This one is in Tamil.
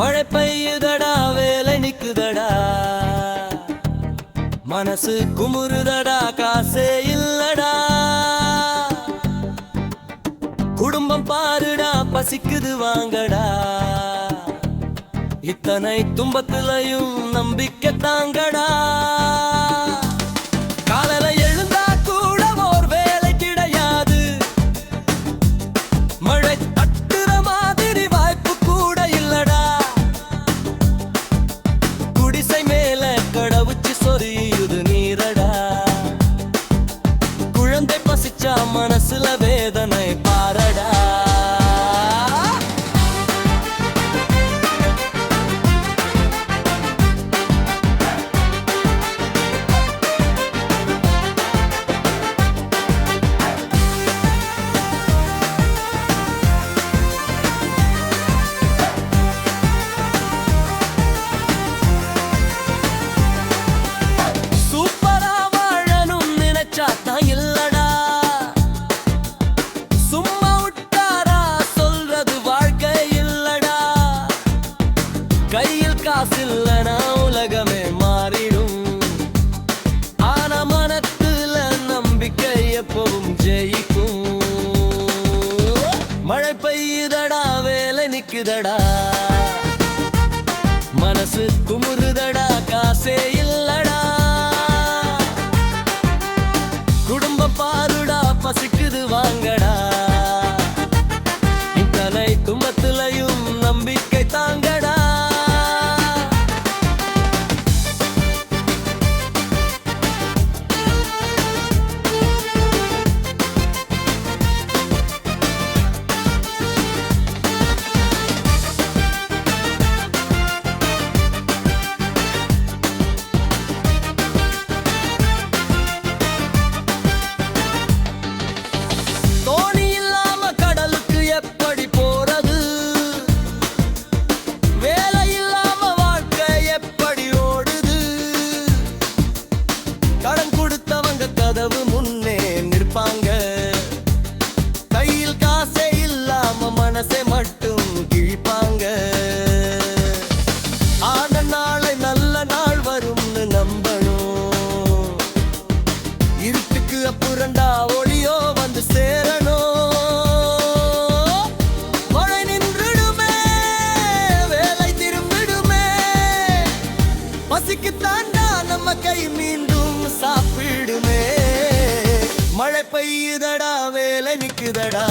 மழை பெய்யுதடா வேலை நிக்குதடா. மனசு குமுறுதடா காசே இல்லடா. குடும்பம் பாருடா பசிக்குது வாங்கடா. இத்தனை துன்பத்திலையும் நம்பிக்கை தாங்கடா. காசு இல்லனா உலகமே மாறிடும். ஆனா மனத்துல நம்பிக்கை எப்பவும் ஜெயிக்கும். மழை பெய்யுதடா வேலை நிக்குதடா. மனசு குமுறுதடா காசே இல்லடா. கொடுத்தவங்க கதவு முன்னே நிற்பாங்க. கையில் காசே இல்லாம மனசை மட்டும் கிழிப்பாங்க. ஆன நாளை நல்ல நாள் வரும்னு நம்பணும். இருட்டுக்கு அப்புறண்டா ஒளியோ வந்து சேரணும். மழை நின்றுடுமே வேலை திரும்பிடுமே. தாண்டா நம்ம கை மீண்டும் சாப்பிடுமே. மழை பெய்யுதடா வேலை நிக்குதடா.